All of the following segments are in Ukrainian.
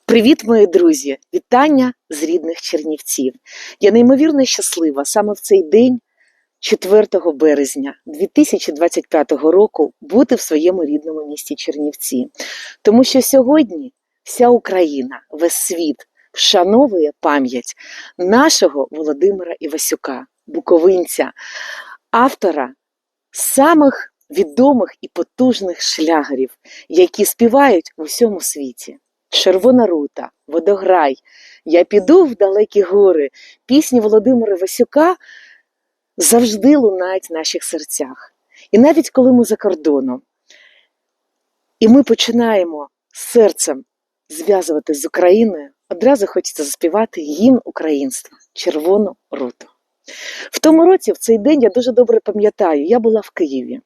Привіт, мої друзі! Вітання з рідних Чернівців. Я неймовірно щаслива саме в цей день, 4 березня 2025 року, бути в своєму рідному місті Чернівці. Тому що сьогодні вся Україна, весь світ вшановує пам'ять нашого Володимира Івасюка, буковинця, автора самих відомих і потужних шлягерів, які співають в усьому світі. Червона рута, водограй, я піду в далекі гори. Пісні Володимира Васюка завжди лунають в наших серцях. І навіть коли ми за кордоном, і ми починаємо серцем зв'язуватись з Україною, одразу хочеться заспівати гімн українства Червону руту. В тому році, в цей день, я дуже добре пам'ятаю, я була в Києві.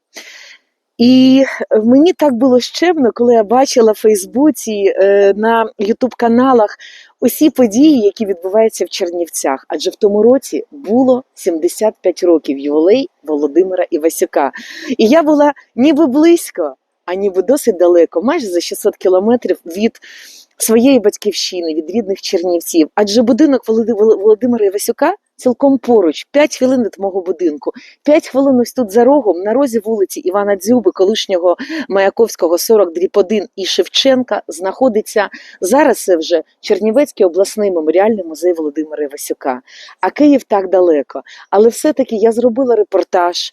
І мені так було щемно, коли я бачила в Фейсбуці е, на Ютуб-каналах усі події, які відбуваються в Чернівцях. Адже в тому році було 75 років ювілей Володимира Івасюка. І я була ніби близько, а ніби досить далеко, майже за 600 кілометрів від своєї батьківщини, від рідних Чернівців. Адже будинок Володи- Володимира Івасюка цілком поруч, 5 хвилин від мого будинку. П'ять хвилин ось тут за рогом, на розі вулиці Івана Дзюби, колишнього Маяковського 40 дріб 1 і Шевченка, знаходиться зараз це вже Чернівецький обласний меморіальний музей Володимира Івасюка. А Київ так далеко. Але все-таки я зробила репортаж,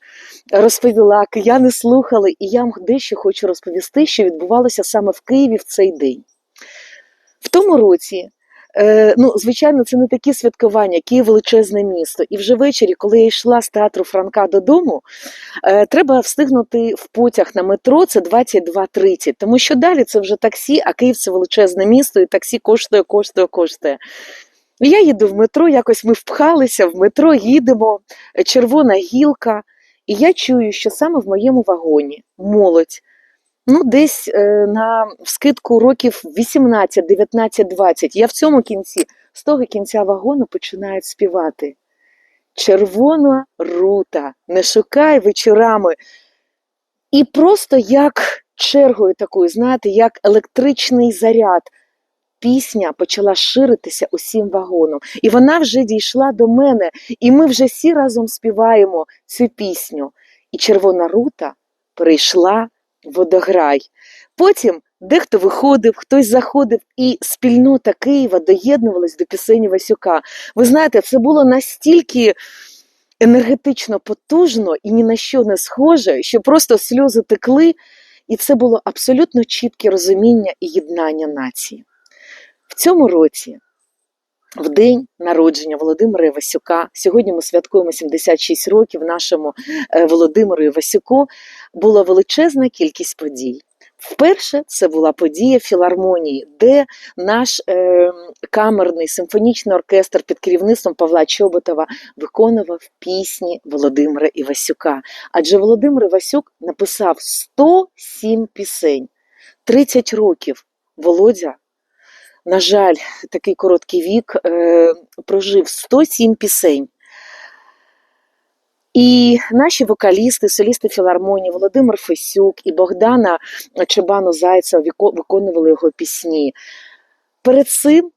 розповіла, кияни слухали, і я вам дещо хочу розповісти, що відбувалося саме в Києві в цей день. В тому році Е, ну, звичайно, це не такі святкування, Київ величезне місто. І вже ввечері, коли я йшла з театру Франка додому, е, треба встигнути в потяг на метро. Це 22.30, тому що далі це вже таксі, а Київ це величезне місто, і таксі коштує, коштує, коштує. Я їду в метро, якось ми впхалися в метро, їдемо, е, червона гілка. І я чую, що саме в моєму вагоні молодь. Ну, десь е, на скидку років 18, 19, 20. Я в цьому кінці, з того кінця вагону починають співати. Червона рута, не шукай вечорами. І просто як чергою такою, знаєте, як електричний заряд. Пісня почала ширитися усім вагоном. І вона вже дійшла до мене, і ми вже всі разом співаємо цю пісню. І червона рута прийшла водограй. Потім дехто виходив, хтось заходив, і спільнота Києва доєднувалась до пісені Васюка. Ви знаєте, це було настільки енергетично потужно і ні на що не схоже, що просто сльози текли, і це було абсолютно чітке розуміння і єднання нації. В цьому році. В день народження Володимира Івасюка, сьогодні ми святкуємо 76 років нашому е, Володимиру Івасюку, була величезна кількість подій. Вперше це була подія філармонії, де наш е, камерний симфонічний оркестр під керівництвом Павла Чоботова виконував пісні Володимира Івасюка. Адже Володимир Івасюк написав 107 пісень, 30 років. Володя на жаль, такий короткий вік, е, прожив 107 пісень. І наші вокалісти, солісти філармонії Володимир Фесюк і Богдана Чебану Зайцева виконували його пісні. Перед цим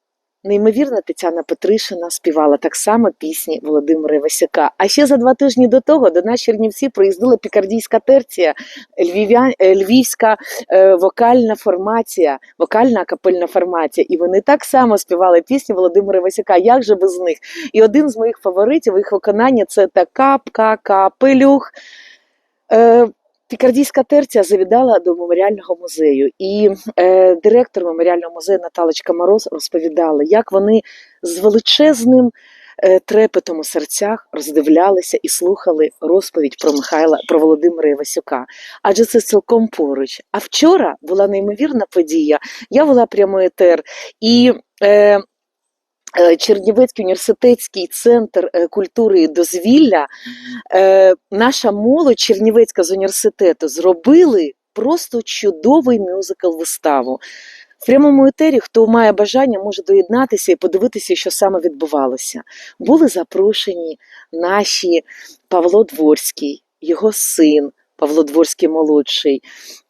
Неймовірна Тетяна Петришина співала так само пісні Володимира Івасюка. А ще за два тижні до того до нас Чернівці приїздила пікардійська терція, львів'я... е, львівська е, вокальна формація, вокальна капельна формація. І вони так само співали пісні Володимира Івасюка. Як же без них? І один з моїх фаворитів їх виконання це та капка, капелюх. Е, Пікардійська терція завідала до меморіального музею, і е, директор меморіального музею Наталочка Мороз розповідала, як вони з величезним е, трепетом у серцях роздивлялися і слухали розповідь про Михайла про Володимира Івасюка. Адже це цілком поруч. А вчора була неймовірна подія. Я вела прямий етер і. Е, Чернівецький університетський центр е, культури і дозвілля, е, наша молодь Чернівецька з університету зробили просто чудовий мюзикл-виставу. В прямому етері, хто має бажання, може доєднатися і подивитися, що саме відбувалося. Були запрошені наші Павло Дворський, його син, Павло Дворський молодший,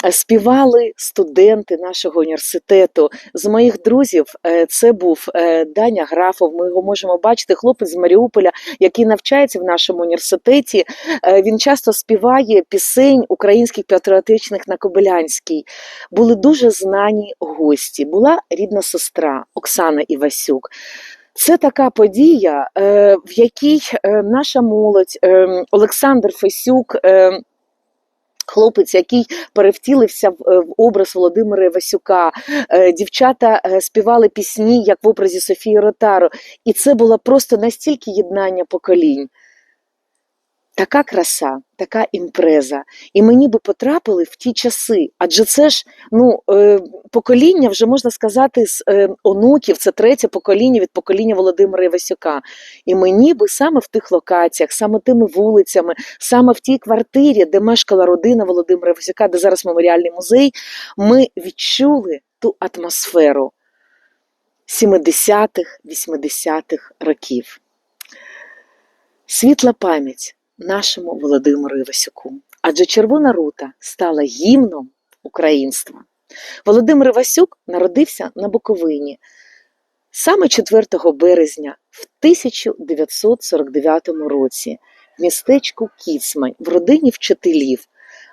е, співали студенти нашого університету. З моїх друзів е, це був е, Даня Графов. Ми його можемо бачити, хлопець з Маріуполя, який навчається в нашому університеті. Він часто співає пісень українських патріотичних на Кобилянській. Були дуже знані гості. Була рідна сестра Оксана Івасюк. Це така подія, в якій наша молодь, е, Олександр Фесюк, е, хлопець, який перевтілився в, е, образ Володимира Івасюка, е, дівчата е, співали пісні, як в образі Софії Ротаро. І це було просто настільки єднання поколінь. Така краса, така імпреза. І ми ніби потрапили в ті часи. Адже це ж ну, е, покоління, вже можна сказати, з е, онуків, це третє покоління від покоління Володимира Івасюка. І ми ніби саме в тих локаціях, саме тими вулицями, саме в тій квартирі, де мешкала родина Володимира Івасюка, де зараз меморіальний музей, ми відчули ту атмосферу 70-х, 80-х років. Світла пам'ять нашому Володимиру Івасюку. Адже Червона рута стала гімном українства. Володимир Івасюк народився на Буковині саме 4 березня в 1949 році в містечку Кіцмань в родині вчителів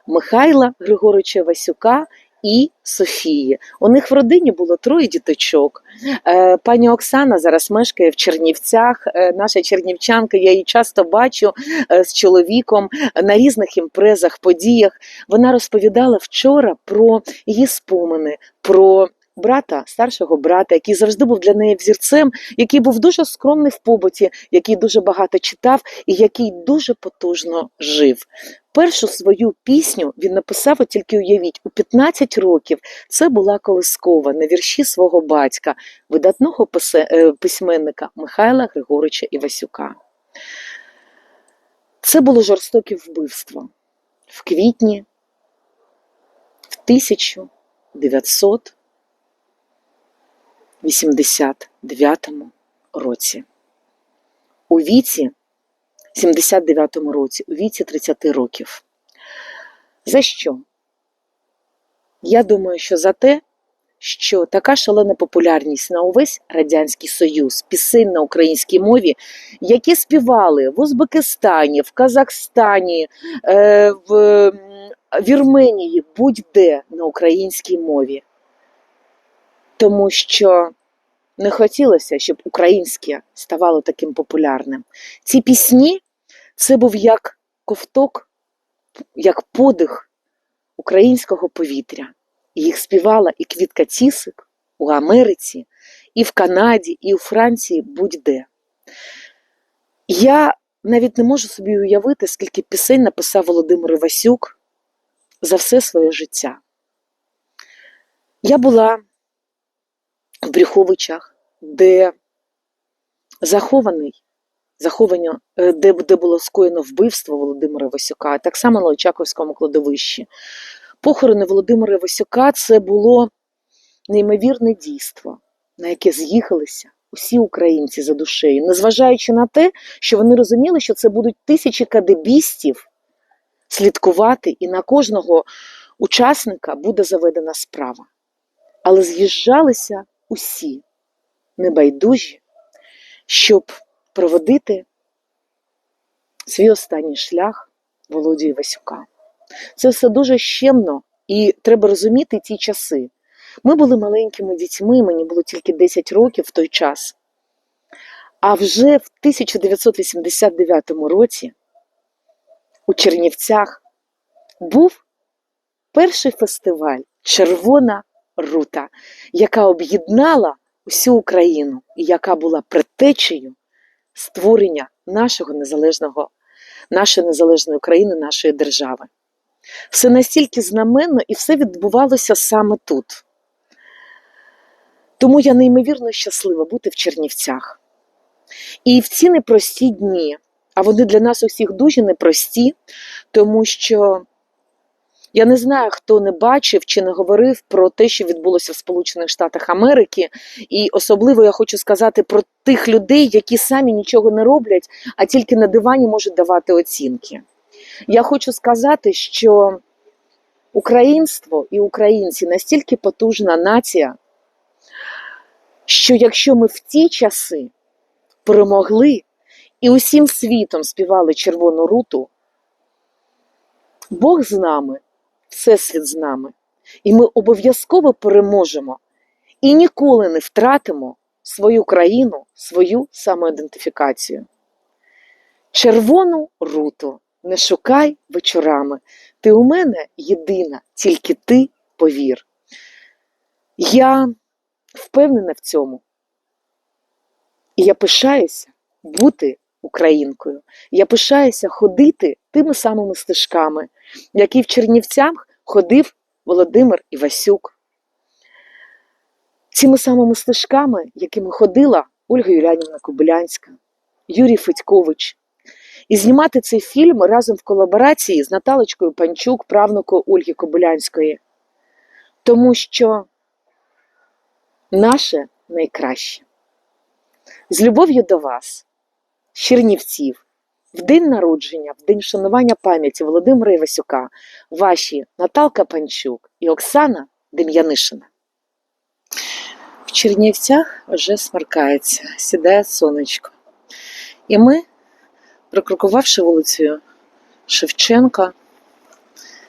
Михайла Григоровича Івасюка і Софії. У них в родині було троє діточок. Е, Пані Оксана зараз мешкає в Чернівцях. Е, Наша чернівчанка, я її часто бачу е, з чоловіком на різних імпрезах, подіях. Вона розповідала вчора про її спомини, про брата, старшого брата, який завжди був для неї взірцем, який був дуже скромний в побуті, який дуже багато читав і який дуже потужно жив. Першу свою пісню він написав, от тільки уявіть, у 15 років. Це була колискова на вірші свого батька, видатного е, письменника Михайла Григорича Івасюка. Це було жорстоке вбивство в квітні в 1989 році. У віці 79-му році, у віці 30 років. За що? Я думаю, що за те, що така шалена популярність на увесь Радянський Союз, пісень на українській мові, які співали в Узбекистані, в Казахстані, е, в Вірменії, будь-де на українській мові. Тому що не хотілося, щоб українське ставало таким популярним. Ці пісні це був як ковток, як подих українського повітря. І Їх співала і Квітка Цісик у Америці, і в Канаді, і у Франції, будь-де. Я навіть не можу собі уявити, скільки пісень написав Володимир Івасюк за все своє життя. Я була в Брюховичах, де захований заховані, е, де, де було скоєно вбивство Володимира Васюка, так само на Очаковському кладовищі. Похорони Володимира Васюка це було неймовірне дійство, на яке з'їхалися усі українці за душею, незважаючи на те, що вони розуміли, що це будуть тисячі кадебістів слідкувати, і на кожного учасника буде заведена справа. Але з'їжджалися усі небайдужі, щоб проводити свій останній шлях Володі Івасюка. Це все дуже щемно, і треба розуміти ті часи. Ми були маленькими дітьми, мені було тільки 10 років в той час. А вже в 1989 році у Чернівцях був перший фестиваль Червона рута, яка об'єднала усю Україну і яка була предтечею створення нашого незалежного, нашої незалежної України, нашої держави. Все настільки знаменно і все відбувалося саме тут. Тому я неймовірно щаслива бути в Чернівцях. І в ці непрості дні, а вони для нас усіх дуже непрості, тому що я не знаю, хто не бачив чи не говорив про те, що відбулося в Сполучених Штатах Америки. І особливо я хочу сказати про тих людей, які самі нічого не роблять, а тільки на дивані можуть давати оцінки. Я хочу сказати, що українство і українці настільки потужна нація, що якщо ми в ті часи перемогли і усім світом співали Червону руту, Бог з нами, Всесвіт з нами, і ми обов'язково переможемо і ніколи не втратимо свою країну, свою самоідентифікацію. Червону руту не шукай вечорами. Ти у мене єдина, тільки ти повір. Я впевнена в цьому. І я пишаюся бути українкою. Я пишаюся ходити тими самими стежками, які в Чернівцях ходив Володимир Івасюк. Цими самими стежками, якими ходила Ольга Юлянівна Кобилянська, Юрій Федькович. І знімати цей фільм разом в колаборації з Наталочкою Панчук, правнукою Ольги Кобилянської. Тому що наше найкраще. З любов'ю до вас, Чернівців, в день народження, в день вшанування пам'яті Володимира Івасюка, ваші Наталка Панчук і Оксана Дем'янишина. В Чернівцях вже смеркається, сідає сонечко. І ми, прокрокувавши вулицею Шевченка,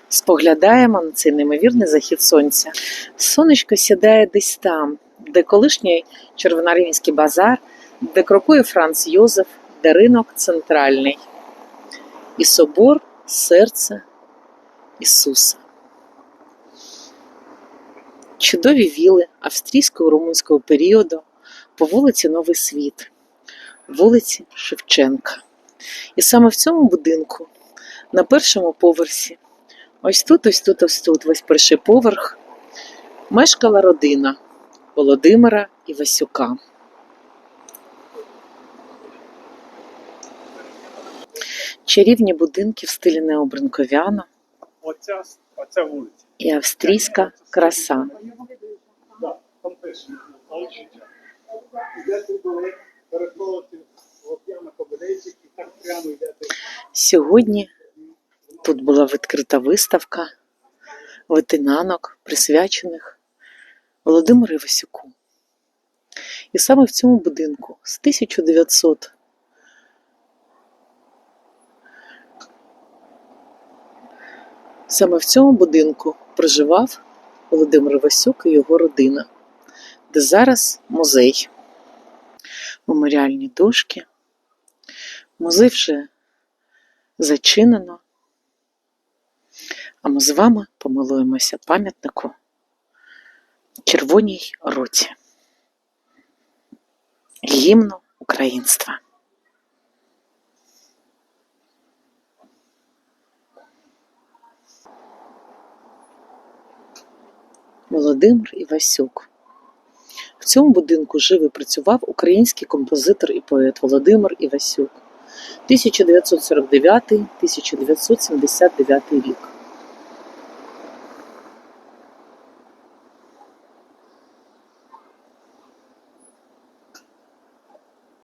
споглядаємо на цей неймовірний захід сонця. Сонечко сідає десь там, де колишній Червонорівський базар, де крокує Франц Йозеф, ринок центральний, і собор серця Ісуса. Чудові віли австрійського румунського періоду по вулиці Новий Світ, вулиці Шевченка. І саме в цьому будинку, на першому поверсі, ось тут, ось тут, ось тут, ось перший поверх, мешкала родина Володимира Івасюка. Чарівні будинки в стилі необринковяна і австрійська краса. Сьогодні тут була відкрита виставка ветенанок, присвячених Володимиру Івасюку. І саме в цьому будинку з 1900 Саме в цьому будинку проживав Володимир Івасюк і його родина, де зараз музей, меморіальні дошки. Музей вже зачинено. А ми з вами помилуємося пам'ятнику Червоній руті. Гімну українства. Володимир Івасюк. В цьому будинку жив і працював український композитор і поет Володимир Івасюк. 1949-1979 рік.